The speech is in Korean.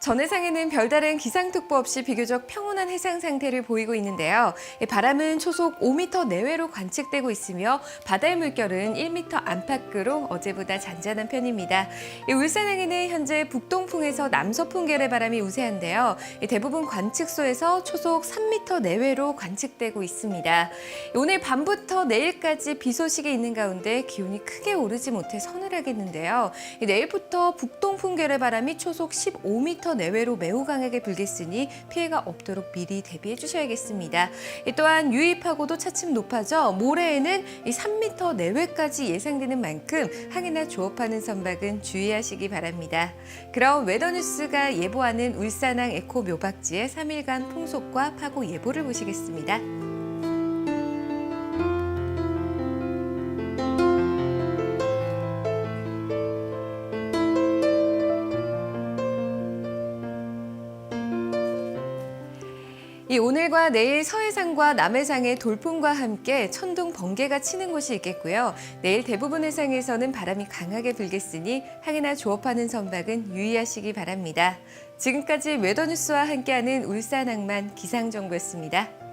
전 해상에는 별다른 기상특보 없이 비교적 평온한 해상 상태를 보이고 있는데요. 이 바람은 초속 5m 내외로 관측되고 있으며 바다의 물결은 1m 안팎으로 어제보다 잔잔한 편입니다. 이 울산항에는 현재 북동풍에서 남서풍 결의 바람이 우세한데요. 이 대부분 관측소에서 초속 3m 내외로 관측되고 있습니다. 오늘 밤부터 내일까지 비 소식이 있는 가운데 기온이 크게 오르지 못해 서늘하겠는데요. 이 내일부터 북동풍 결의 바람이 초속 15m 내외로 매우 강하게 불겠으니 피해가 없도록 미리 대비해 주셔야겠습니다. 이 또한 유입하고도 차츰 높아져 모레에는 이 3m 내외까지 예상되는 만큼 항해나 조업하는 선박은 주의하시기 바랍니다. 그럼 웨더뉴스가 예보하는 울산항 에코 묘박지의 3일간 풍속과 파고 예보를 보시겠습니다. 이 오늘과 내일 서해상과 남해상의 돌풍과 함께 천둥 번개가 치는 곳이 있겠고요. 내일 대부분 해상에서는 바람이 강하게 불겠으니 항해나 조업하는 선박은 유의하시기 바랍니다. 지금까지 웨더뉴스와 함께하는 울산항만 기상정보였습니다.